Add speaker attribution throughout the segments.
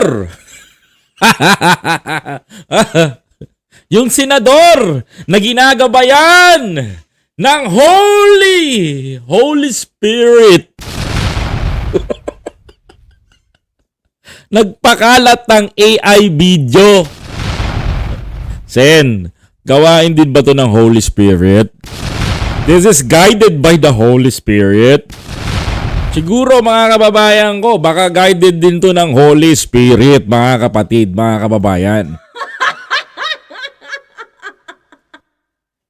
Speaker 1: yung senador na ginagabayan ng Holy, Holy Spirit. Nagpakalat ng AI video. Sen, gawain din ba to ng Holy Spirit? This is guided by the Holy Spirit. Siguro mga kababayan ko, baka guided din to ng Holy Spirit, mga kapatid, mga kababayan.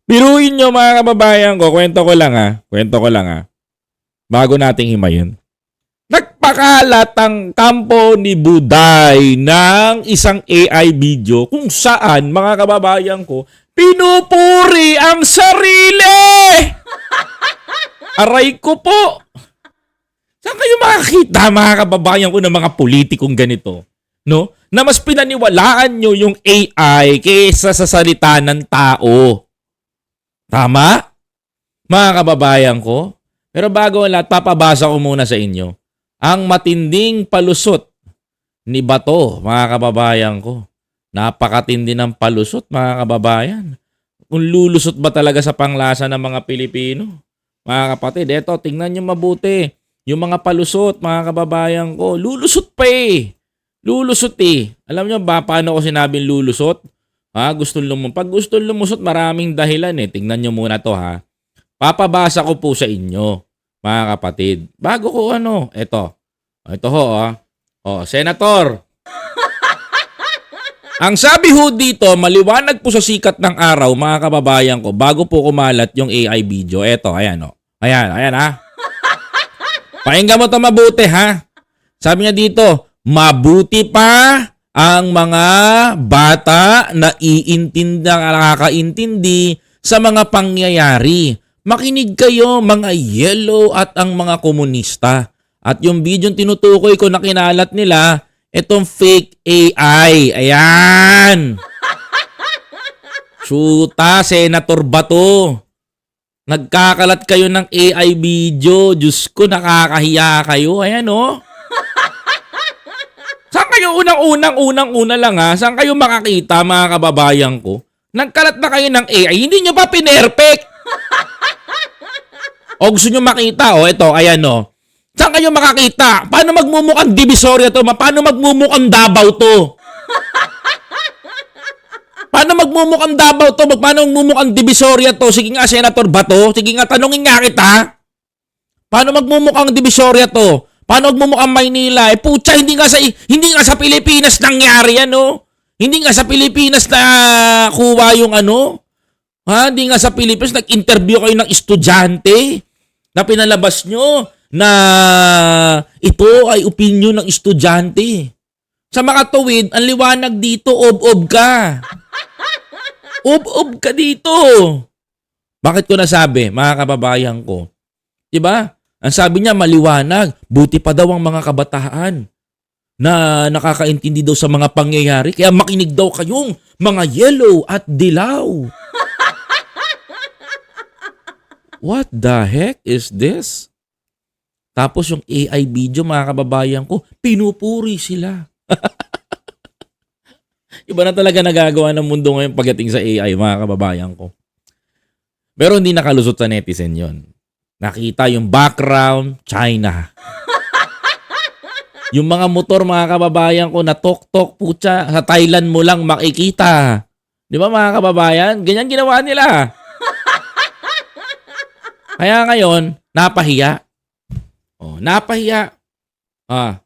Speaker 1: Biruin nyo mga kababayan ko, kwento ko lang ha, kwento ko lang ha, bago nating himayin. Nagpakalat ang kampo ni Buday ng isang AI video kung saan mga kababayan ko, pinupuri ang sarili! Aray ko po! Saan kayo makakita mga kababayan ko ng mga politikong ganito? No? Na mas pinaniwalaan nyo yung AI kaysa sa salita ng tao. Tama? Mga kababayan ko. Pero bago ang lahat, papabasa ko muna sa inyo. Ang matinding palusot ni Bato, mga kababayan ko. Napakatindi ng palusot, mga kababayan. Kung lulusot ba talaga sa panglasa ng mga Pilipino? Mga kapatid, eto, tingnan nyo mabuti. Yung mga palusot, mga kababayan ko, lulusot pa eh. Lulusot eh. Alam nyo ba paano ko sinabing lulusot? Ha, gusto lumusot. Pag gusto lumusot, maraming dahilan eh. Tingnan nyo muna to ha. Papabasa ko po sa inyo, mga kapatid. Bago ko ano, eto. Ito ho, ah. Oh, Senator. Ang sabi ho dito, maliwanag po sa sikat ng araw, mga kababayan ko, bago po kumalat yung AI video. Eto, ayan o. Ayan, ayan ha. Pakinggan mo to mabuti ha. Sabi niya dito, mabuti pa ang mga bata na iintindi, nakakaintindi sa mga pangyayari. Makinig kayo mga yellow at ang mga komunista. At yung video tinutukoy ko na kinalat nila, itong fake AI. Ayan! Suta, Senator Bato. Nagkakalat kayo ng AI video. Diyos ko, nakakahiya kayo. Ayan oh. Saan kayo unang-unang, unang-una lang ha? Saan kayo makakita mga kababayan ko? Nagkalat na kayo ng AI, hindi nyo pa pinerfect. o gusto nyo makita, o ito, ayan o. Saan kayo makakita? Paano magmumukhang Divisoria to? Paano magmumukhang Davao to? Paano magmumukhang Davao to? Paano magmumukhang Divisoria to? Sige nga, Senator Bato. Sige nga, tanungin nga kita. Paano magmumukhang Divisoria to? Paano magmumukhang Maynila? Eh putya, hindi nga sa hindi nga sa Pilipinas nangyari yan, no? Hindi nga sa Pilipinas na kuha yung ano? Ha? Hindi nga sa Pilipinas nag-interview kayo ng estudyante na pinalabas nyo na ito ay opinion ng estudyante. Sa makatuwid, ang liwanag dito, ob-ob ka. Ob-ob ka dito. Bakit ko nasabi, mga kababayan ko? 'Di ba? Ang sabi niya maliwanag, buti pa daw ang mga kabataan na nakakaintindi daw sa mga pangyayari. Kaya makinig daw kayong mga yellow at dilaw. What the heck is this? Tapos yung AI video, mga kababayan ko, pinupuri sila. Iba na talaga nagagawa ng mundo ngayon pagdating sa AI, mga kababayan ko. Pero hindi nakalusot sa netizen yon. Nakita yung background, China. yung mga motor, mga kababayan ko, na tok-tok, putya, sa Thailand mo lang makikita. Di ba mga kababayan? Ganyan ginawa nila. Kaya ngayon, napahiya. Oh, napahiya. Ah.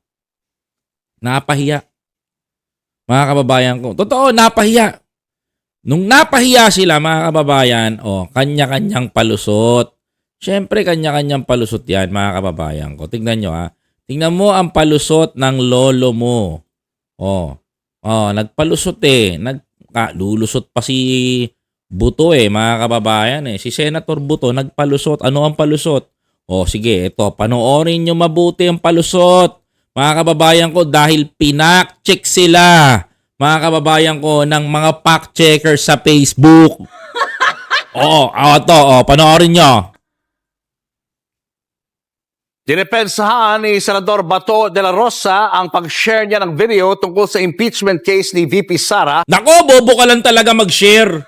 Speaker 1: Napahiya. Mga kababayan ko. Totoo, napahiya. Nung napahiya sila, mga kababayan, oh, kanya-kanyang palusot. Siyempre, kanya-kanyang palusot yan, mga kababayan ko. Tingnan nyo, ha. Tingnan mo ang palusot ng lolo mo. Oh. Oh, nagpalusot eh. Nag, pa si Buto eh, mga kababayan eh. Si Senator Buto nagpalusot. Ano ang palusot? O sige, ito, panoorin nyo mabuti ang palusot. Mga kababayan ko, dahil pinak-check sila, mga kababayan ko, ng mga fact-checkers sa Facebook. Oo, oh, ito, oh, panoorin nyo.
Speaker 2: Dinepensahan ni Senador Bato de la Rosa ang pag-share niya ng video tungkol sa impeachment case ni VP Sara
Speaker 1: Nako, bobo ka lang talaga mag-share.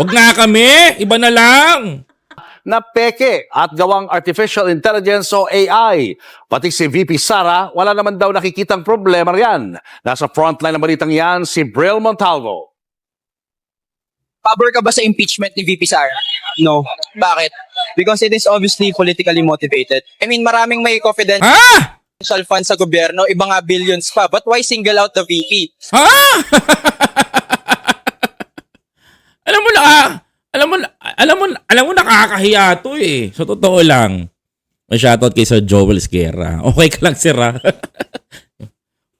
Speaker 1: Wag na kami, iba na lang.
Speaker 2: Na peke at gawang artificial intelligence o AI. Pati si VP Sara, wala naman daw nakikitang problema riyan. Nasa frontline ng balitang yan si Brill Montalvo.
Speaker 3: Pabor ka ba sa impeachment ni VP Sara? No. Bakit? Because it is obviously politically motivated. I mean, maraming may confidential
Speaker 1: Ha?
Speaker 3: funds sa gobyerno, iba nga billions pa. But why single out the VP?
Speaker 1: Ha? alam mo na, ah, alam mo, na- alam mo, alam mo nakakahiya to eh. Sa totoo lang. May shoutout kay Sir Joel Esquerra. Okay ka lang, sir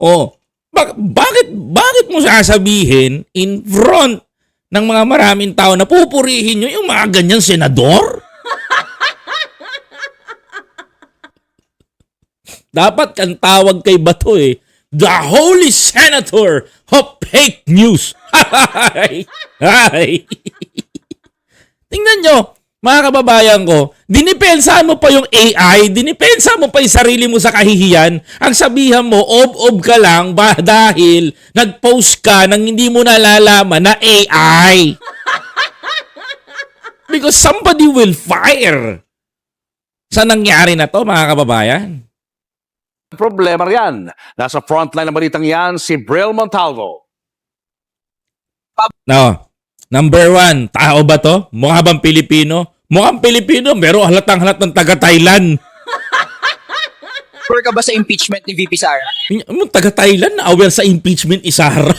Speaker 1: oh, bak- bakit, bakit mo sasabihin in front ng mga maraming tao na pupurihin nyo yung mga ganyan senador? Dapat kang tawag kay Bato eh. The Holy Senator of Fake News. Hi! Hi! Tingnan nyo, mga kababayan ko, dinipensahan mo pa yung AI, dinipensa mo pa yung sarili mo sa kahihiyan, ang sabihan mo, ob-ob ka lang ba dahil nag-post ka nang hindi mo nalalaman na AI. Because somebody will fire. Sa nangyari na to, mga kababayan?
Speaker 2: Problema riyan. Nasa frontline ng balitang yan si Brill Montalvo.
Speaker 1: No. Number one, tao ba to? Mukha bang Pilipino? Mukhang Pilipino, pero halatang halat ng taga-Thailand.
Speaker 3: Pabor ka ba sa impeachment ni VP Sara?
Speaker 1: Yung taga-Thailand na aware sa impeachment isar.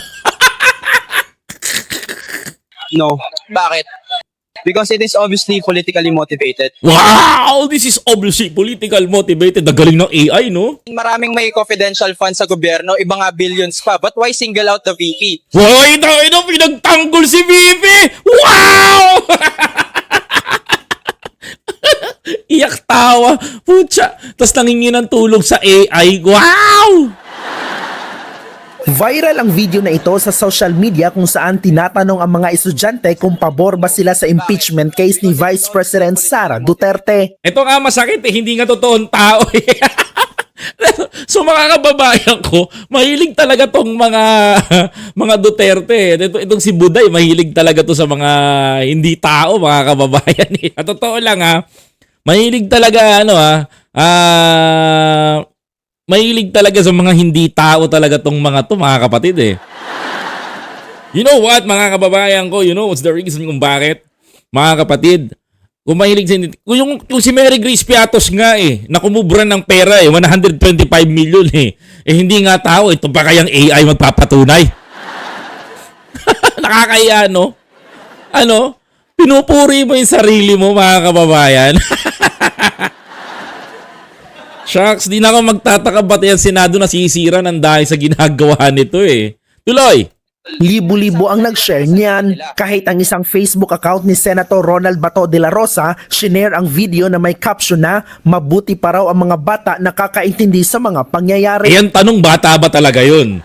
Speaker 3: No. Bakit? Because it is obviously politically motivated.
Speaker 1: wow! This is obviously political motivated. Nagaling ng AI, no?
Speaker 3: Maraming may confidential funds sa gobyerno, iba nga billions pa. But why single out the VP?
Speaker 1: Wow! Ito, ito, pinagtanggol si Vivi! Wow! Iyak tawa. Putya. Tapos nangingin ng tulong sa AI. Wow!
Speaker 4: Viral ang video na ito sa social media kung saan tinatanong ang mga estudyante kung pabor ba sila sa impeachment case ni Vice President Sara Duterte.
Speaker 1: Ito nga masakit eh, hindi nga totoong tao eh. so mga kababayan ko, mahilig talaga tong mga mga Duterte. eh. Ito, itong si Buday, mahilig talaga to sa mga hindi tao, mga kababayan. Eh. Totoo lang ha, mahilig talaga ano ha, ah, mahilig talaga sa mga hindi tao talaga tong mga to, mga kapatid eh. You know what, mga kababayan ko, you know what's the reason kung bakit? Mga kapatid, kung mahilig sa kung yung, yung si Mary Grace Piatos nga eh, nakumubra ng pera eh, 125 million eh. Eh hindi nga tao, ito pa kayang AI magpapatunay. Nakakaya no? Ano? Pinupuri mo yung sarili mo mga kababayan. Shucks, di na ako magtataka ba't yung Senado nasisira ng dahil sa ginagawa nito eh. Tuloy!
Speaker 4: Libo-libo ang nag-share niyan. Kahit ang isang Facebook account ni Senator Ronald Bato de la Rosa, shinare ang video na may caption na mabuti pa raw ang mga bata nakakaintindi sa mga pangyayari.
Speaker 1: Ayan, tanong bata ba talaga yun?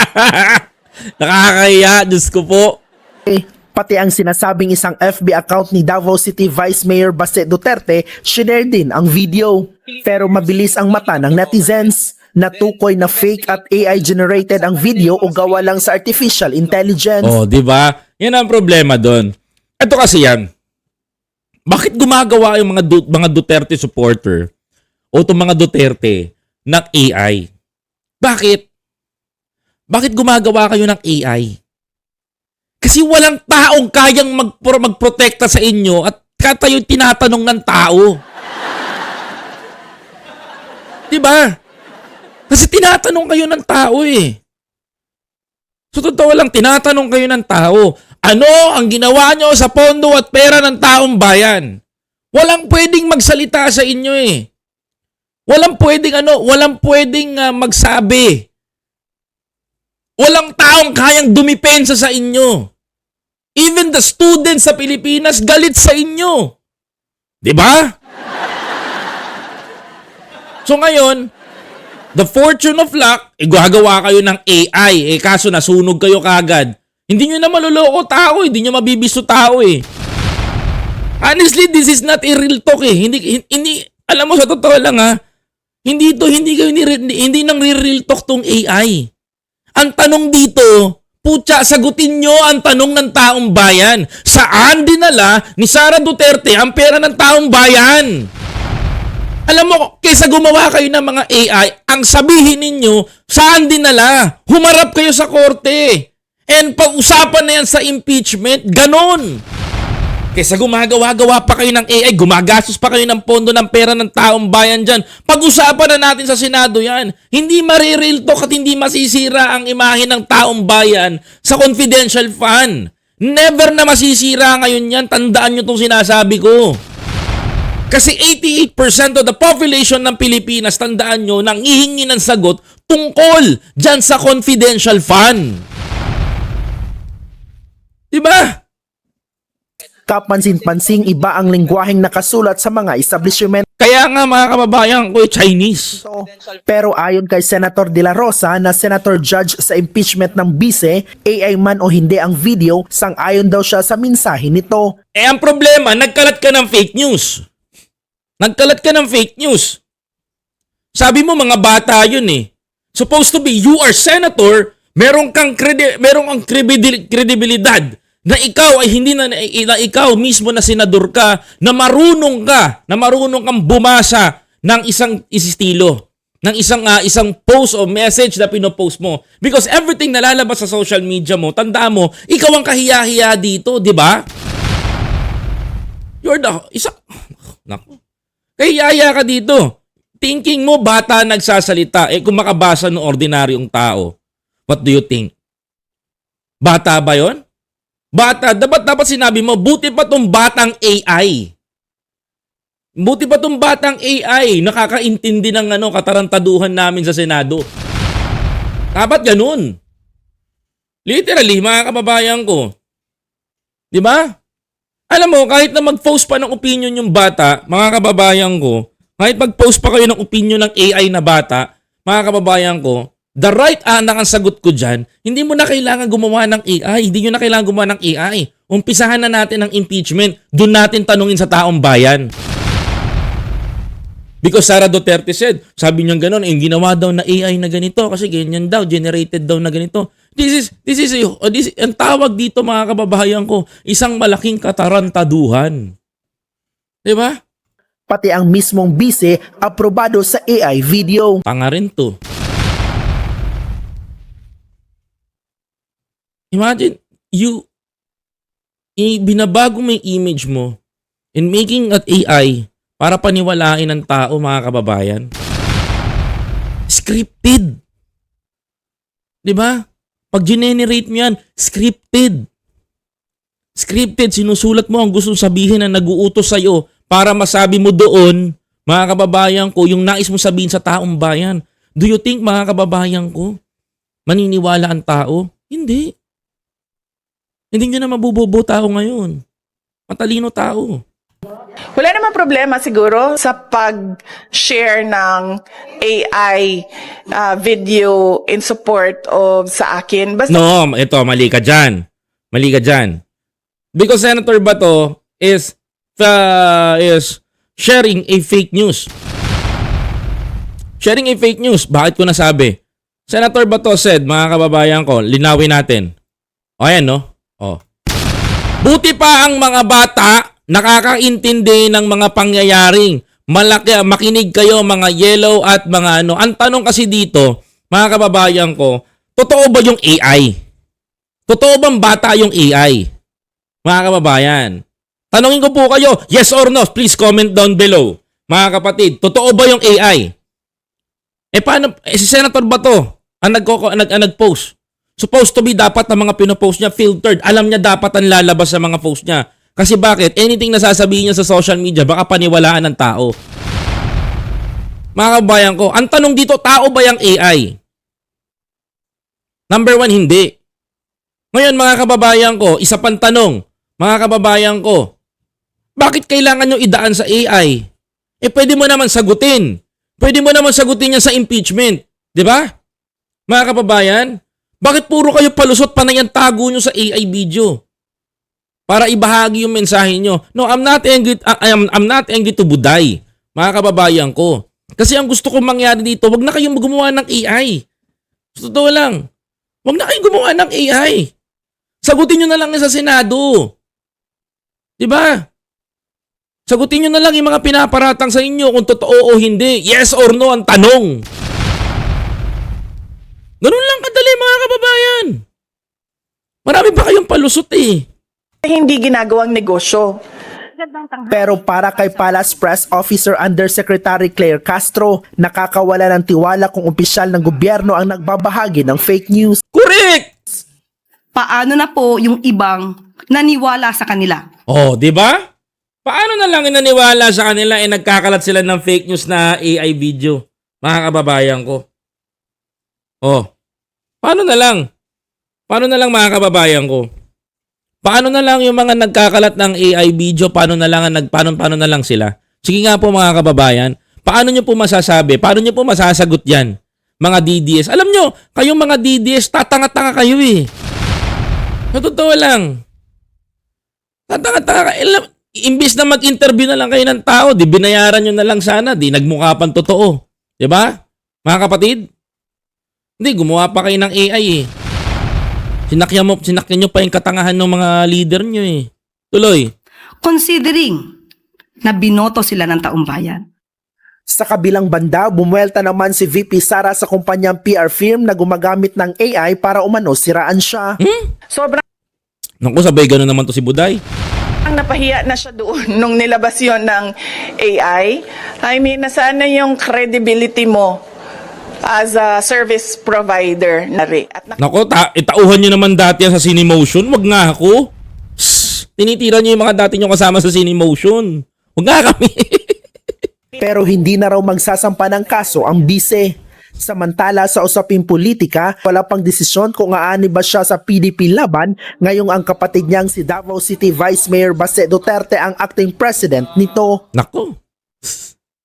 Speaker 1: Nakakaya, Diyos ko po.
Speaker 4: Eh, Pati ang sinasabing isang FB account ni Davao City Vice Mayor Baste Duterte, shinare din ang video. Pero mabilis ang mata ng netizens. Natukoy na fake at AI generated ang video o gawa lang sa artificial intelligence.
Speaker 1: Oh, di ba? Yan ang problema doon. Ito kasi yan. Bakit gumagawa yung mga Du- mga Duterte supporter o itong mga Duterte ng AI? Bakit? Bakit gumagawa kayo ng AI? Kasi walang taong kayang mag magprotekta sa inyo at katayo tinatanong ng tao. 'Di ba? Kasi tinatanong kayo ng tao eh. So totoo lang, tinatanong kayo ng tao, ano ang ginawa nyo sa pondo at pera ng taong bayan? Walang pwedeng magsalita sa inyo eh. Walang pwedeng ano, walang pwedeng ah, magsabi. Walang taong kayang dumipensa sa inyo. Even the students sa Pilipinas galit sa inyo. 'Di ba? So ngayon, the fortune of luck, eh, kayo ng AI. Eh kaso nasunog kayo kagad. Hindi nyo na maluloko tao, hindi nyo mabibisto tao eh. Honestly, this is not a real talk eh. Hindi, hindi, Alam mo, sa totoo lang ha, hindi to, hindi kayo, ni, hindi nang real talk tong AI. Ang tanong dito, putya, sagutin nyo ang tanong ng taong bayan. Saan dinala ni Sara Duterte ang pera ng taong bayan? Alam mo, kaysa gumawa kayo ng mga AI, ang sabihin ninyo, saan dinala? Humarap kayo sa korte. And pag-usapan na yan sa impeachment, ganon. Kaysa gumagawa-gawa pa kayo ng AI, gumagastos pa kayo ng pondo ng pera ng taong bayan dyan. Pag-usapan na natin sa Senado yan. Hindi marireal talk at hindi masisira ang imahe ng taong bayan sa confidential fund. Never na masisira ngayon yan. Tandaan nyo itong sinasabi ko. Kasi 88% of the population ng Pilipinas, tandaan nyo, nang ihingi ng sagot tungkol dyan sa confidential fund. Diba?
Speaker 4: Kapansin-pansing iba ang lingwaheng nakasulat sa mga establishment
Speaker 1: Kaya nga mga kababayan ko, Chinese.
Speaker 4: Pero ayon kay Senator De La Rosa na Senator Judge sa impeachment ng bise, AI man o hindi ang video, sang-ayon daw siya sa mensahe nito.
Speaker 1: Eh ang problema, nagkalat ka ng fake news. Nagkalat ka ng fake news. Sabi mo mga bata yun eh. Supposed to be you are senator, meron kang credi- meron kang credibil- credibilidad na ikaw ay hindi na, na ikaw mismo na senador ka na marunong ka, na marunong kang bumasa ng isang estilo ng isang ah, isang post o message na pinopost mo because everything na lalabas sa social media mo tandaan mo ikaw ang kahiya-hiya dito di ba You're the isa Nako. Kaya ka dito. Thinking mo bata nagsasalita eh kung makabasa ng ordinaryong tao. What do you think? Bata ba 'yon? Bata, dapat dapat sinabi mo, buti pa tong batang AI. Buti pa tong batang AI, nakakaintindi ng ano, katarantaduhan namin sa Senado. Dapat ganun. Literally, mga kababayan ko. Di ba? Alam mo, kahit na mag-post pa ng opinion yung bata, mga kababayan ko, kahit mag-post pa kayo ng opinion ng AI na bata, mga kababayan ko, the right anak ang sagot ko dyan, hindi mo na kailangan gumawa ng AI. Hindi nyo na kailangan gumawa ng AI. Umpisahan na natin ang impeachment. Doon natin tanungin sa taong bayan. Because Sara Duterte said, sabi niya gano'n, yung ginawa daw na AI na ganito kasi ganyan daw, generated daw na ganito. This is, this is, uh, this, ang tawag dito mga kababayan ko, isang malaking katarantaduhan. Di ba?
Speaker 4: Pati ang mismong bise aprobado sa AI video.
Speaker 1: Tanga rin to. Imagine, you, i, binabago mo yung image mo in making at AI para paniwalain ng tao, mga kababayan. Scripted. Di ba? Pag generate mo yan, scripted. Scripted, sinusulat mo ang gusto sabihin na naguutos sa'yo para masabi mo doon, mga kababayan ko, yung nais mo sabihin sa taong bayan. Do you think, mga kababayan ko, maniniwala ang tao? Hindi. Hindi nyo na mabubobo tao ngayon. Matalino tao.
Speaker 5: Wala namang problema siguro sa pag-share ng AI uh, video in support of sa akin. Basta
Speaker 1: No, ito, mali ka dyan. Mali ka dyan. Because Senator Bato is, uh, is sharing a fake news. Sharing a fake news. Bakit ko nasabi? Senator Bato said, mga kababayan ko, linawin natin. O ayan, no? O. Buti pa ang mga bata nakakaintindi ng mga pangyayaring. Malaki, makinig kayo mga yellow at mga ano. Ang tanong kasi dito, mga kababayan ko, totoo ba yung AI? Totoo bang bata yung AI? Mga kababayan. Tanungin ko po kayo, yes or no, please comment down below. Mga kapatid, totoo ba yung AI? Eh paano, eh, si Senator ba to? Ang, nagko, ang, nag, ang nag-post. Supposed to be dapat ang mga pinopost niya filtered. Alam niya dapat ang lalabas sa mga post niya. Kasi bakit? Anything na sasabihin niya sa social media, baka paniwalaan ng tao. Mga kabayan ko, ang tanong dito, tao ba yung AI? Number one, hindi. Ngayon mga kababayan ko, isa pang tanong, mga kababayan ko, bakit kailangan nyo idaan sa AI? Eh pwede mo naman sagutin. Pwede mo naman sagutin yan sa impeachment. Di ba? Mga kababayan, bakit puro kayo palusot pa na yan tago nyo sa AI video? Para ibahagi yung mensahe nyo. No, I'm not angry, I- I'm, I'm not angry to Buday. mga kababayan ko. Kasi ang gusto kong mangyari dito, wag na kayong gumawa ng AI. Sa Totoo lang. Wag na kayong gumawa ng AI. Sagutin nyo na lang sa Senado. Di ba? Sagutin nyo na lang yung mga pinaparatang sa inyo kung totoo o hindi. Yes or no ang tanong. Ganun lang kadali mga kababayan. Marami pa kayong palusot eh.
Speaker 5: Hindi ginagawang negosyo.
Speaker 4: Pero para kay Palace Press Officer Undersecretary Claire Castro, nakakawala ng tiwala kung opisyal ng gobyerno ang nagbabahagi ng fake news.
Speaker 1: Correct!
Speaker 6: paano na po yung ibang naniwala sa kanila.
Speaker 1: Oh, di ba? Paano na lang inaniwala sa kanila eh nagkakalat sila ng fake news na AI video? Mga kababayan ko. Oh. Paano na lang? Paano na lang mga kababayan ko? Paano na lang yung mga nagkakalat ng AI video? Paano na lang ang nag paano, paano na lang sila? Sige nga po mga kababayan, paano nyo po masasabi? Paano nyo po masasagot yan? Mga DDS. Alam nyo, kayong mga DDS, tatanga-tanga kayo eh. Sa lang. Tatanga-tanga imbis na mag-interview na lang kayo ng tao, di binayaran nyo na lang sana, di nagmukha pang totoo. Ba? Mga kapatid? Hindi, gumawa pa kayo ng AI eh. Sinakyan, mo, sinakyan nyo pa yung katangahan ng mga leader nyo eh. Tuloy.
Speaker 6: Considering na binoto sila ng taong bayan.
Speaker 4: Sa kabilang banda, bumuelta naman si VP Sara sa kumpanyang PR firm na gumagamit ng AI para umano siraan siya.
Speaker 5: Sobrang
Speaker 1: Naku, sabay ganun naman to si Buday.
Speaker 5: napahiya na siya doon nung nilabas yon ng AI. I mean, nasaan na yung credibility mo as a service provider na rin. At
Speaker 1: Nako, ta itauhan nyo naman dati yan sa Cinemotion. Wag nga ako. Tinitira nyo yung mga dati nyo kasama sa Cinemotion. Wag nga kami.
Speaker 4: Pero hindi na raw magsasampa ng kaso ang bise. Samantala sa usaping politika, wala pang desisyon kung aani ba siya sa PDP laban ngayong ang kapatid niyang si Davao City Vice Mayor Baste Duterte ang acting president nito.
Speaker 1: Nako.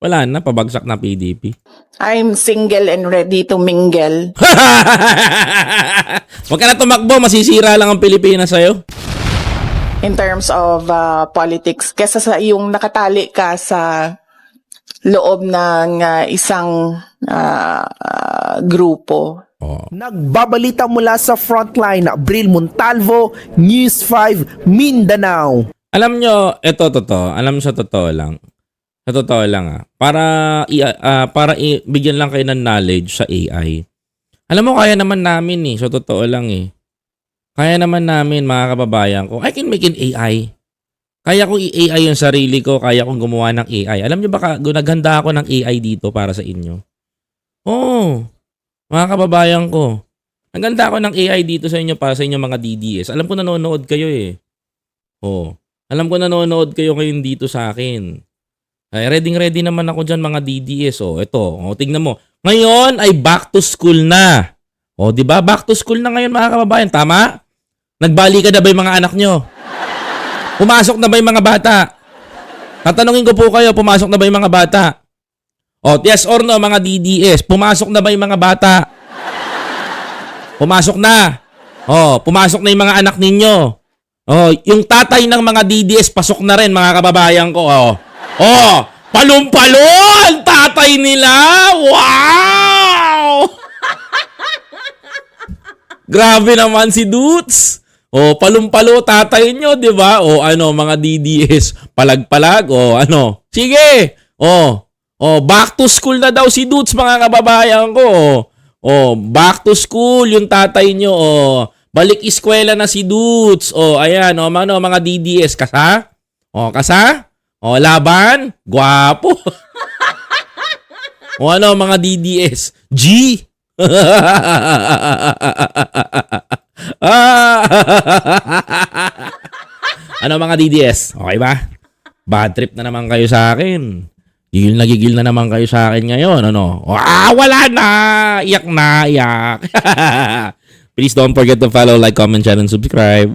Speaker 1: Wala na, pabagsak na PDP.
Speaker 5: I'm single and ready to mingle.
Speaker 1: Huwag ka na tumakbo, masisira lang ang Pilipinas sa'yo.
Speaker 5: in terms of uh, politics kesa sa yung nakatali ka sa loob ng uh, isang uh, uh, grupo.
Speaker 1: Oh.
Speaker 4: Nagbabalita mula sa frontline, Bril Montalvo, News 5, Mindanao.
Speaker 1: Alam nyo, eto totoo. Alam sa totoo lang. Sa totoo lang ah. Para, ah, para i, bigyan lang kayo ng knowledge sa AI. Alam mo, kaya naman namin eh. Sa totoo lang eh. Kaya naman namin mga kababayan ko. I can make an AI. Kaya kong i-AI yung sarili ko. Kaya kong gumawa ng AI. Alam nyo ba, naghanda ako ng AI dito para sa inyo. Oo. Mga kababayan ko. Naghanda ako ng AI dito sa inyo para sa inyo mga DDS. Alam ko nanonood kayo eh. Oo. Alam ko nanonood kayo ngayon dito sa akin. Ay, ready ready naman ako dyan mga DDS. O, ito. O, tingnan mo. Ngayon ay back to school na. O, di ba? Back to school na ngayon mga kababayan. Tama? Nagbali ka na ba yung mga anak nyo? Pumasok na ba yung mga bata? Tatanungin ko po kayo, pumasok na ba yung mga bata? O, yes or no mga DDS, pumasok na ba yung mga bata? Pumasok na. O, pumasok na yung mga anak ninyo. Oh, yung tatay ng mga DDS pasok na rin mga kababayan ko. Oh. Oh, palumpalo ang tatay nila. Wow! Grabe naman si Dutz. Oh, palumpalo tatay nyo, 'di ba? Oh, ano mga DDS, palag-palag oh, ano. Sige. Oh. Oh, back to school na daw si Dutz mga kababayan ko. Oh, oh back to school yung tatay nyo. Oh, balik eskwela na si Dutz. Oh, ayan, oh, ano, mga DDS kasa? Oh, kasa? Oh, laban? Gwapo. o ano, mga DDS? G? ano mga DDS? Okay ba? Bad trip na naman kayo sa akin. Gigil na gigil na naman kayo sa akin ngayon. Ano? Ah, wala na! Iyak na, iyak. Please don't forget to follow, like, comment, share, and subscribe.